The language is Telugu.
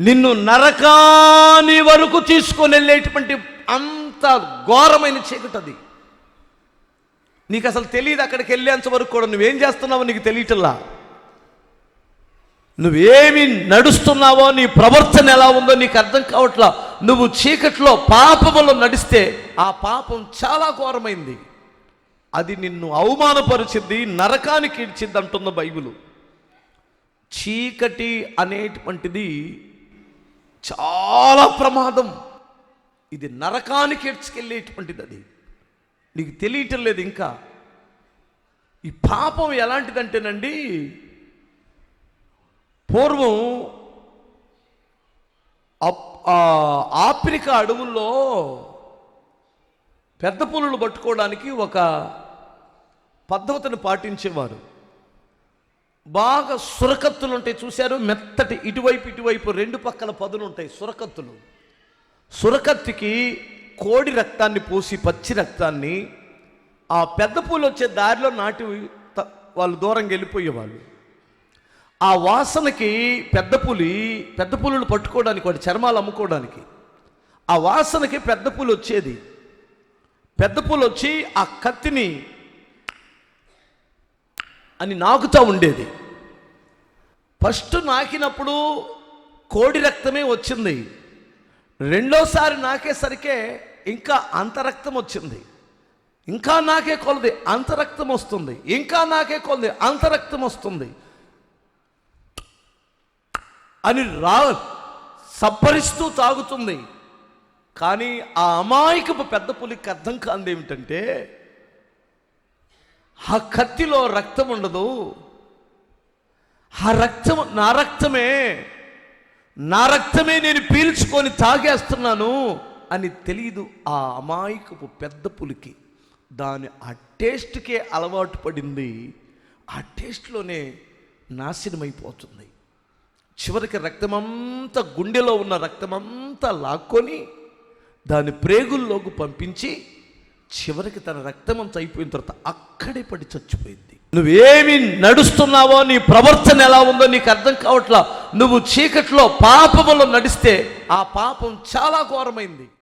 నిన్ను నరకాని వరకు తీసుకొని వెళ్ళేటువంటి అంత ఘోరమైన చీకటి అది నీకు అసలు తెలియదు అక్కడికి వెళ్ళేంత వరకు కూడా నువ్వేం చేస్తున్నావో నీకు తెలియటల్లా నువ్వేమి నడుస్తున్నావో నీ ప్రవర్తన ఎలా ఉందో నీకు అర్థం కావట్లా. నువ్వు చీకట్లో పాపములో నడిస్తే ఆ పాపం చాలా ఘోరమైంది. అది నిన్ను అవమానపరిచింది నరకానికి ఇచ్చింది అంటుంది బైబిల్. చీకటి అనేటువంటిది చాలా ప్రమాదం. ఇది నరకానికి ఎడ్చుకెళ్ళేటువంటిది అది. నీకు తెలియటం లేదు ఇంకా. ఈ పాపం ఎలాంటిదంటేనండి పూర్వం అప్- ఆ ఆఫ్రికా అడవుల్లో పెద్ద పులులు పట్టుకోవడానికి ఒక పద్ధతిని పాటించేవారు. బాగా సురకత్తులు ఉంటాయి చూశారు? మెత్తటి ఇటువైపు ఇటువైపు రెండు పక్కల పదులు ఉంటాయి సురకత్తులు. సురకత్తికి కోడి రక్తాన్ని పోసి పచ్చి రక్తాన్ని ఆ పెద్ద పూలు వచ్చే దారిలో నాటి వాళ్ళు దూరంగా వెళ్ళిపోయేవాళ్ళు. ఆ వాసనకి పెద్ద పులి పెద్ద పులులు పట్టుకోవడానికి వాటి చర్మాలు అమ్ముకోవడానికి. ఆ వాసనకి పెద్ద పూలు వచ్చేది. పెద్ద పూలు వచ్చి ఆ కత్తిని అని నాకుతూ ఉండేది. ఫస్ట్ నాకినప్పుడు కోడి రక్తమే వచ్చింది. రెండోసారి నాకేసరికే ఇంకా అంతరక్తం వచ్చింది. ఇంకా నాకే కొలది అంతరక్తం వస్తుంది. ఇంకా నాకే కొలది అంతరక్తం వస్తుంది. అని రా సబ్బరిస్తూ తాగుతుంది. కానీ ఆ అమాయకపు పెద్ద పులికి అర్థం కాంది ఏమిటంటే ఆ కత్తిలో రక్తం ఉండదు. ఆ రక్తం నా రక్తమే నా రక్తమే నేను పీల్చుకొని తాగేస్తున్నాను అని తెలియదు ఆ అమాయకపు పెద్ద పులికి. దాని ఆ టేస్ట్కే అలవాటు పడింది. ఆ టేస్ట్లోనే నాశనమైపోతుంది. చివరికి రక్తమంతా గుండెలో ఉన్న రక్తమంతా లాక్కొని దాని ప్రేగుల్లోకి పంపించి చివరికి తన రక్తమంత అయిపోయిన తర్వాత అక్కడే పడి చచ్చిపోయింది. నువ్వేమి నడుస్తున్నావో నీ ప్రవర్తన ఎలా ఉందో నీకు అర్థం కావట్లా. నువ్వు చీకట్లో పాపములో నడిస్తే ఆ పాపం చాలా ఘోరమైంది.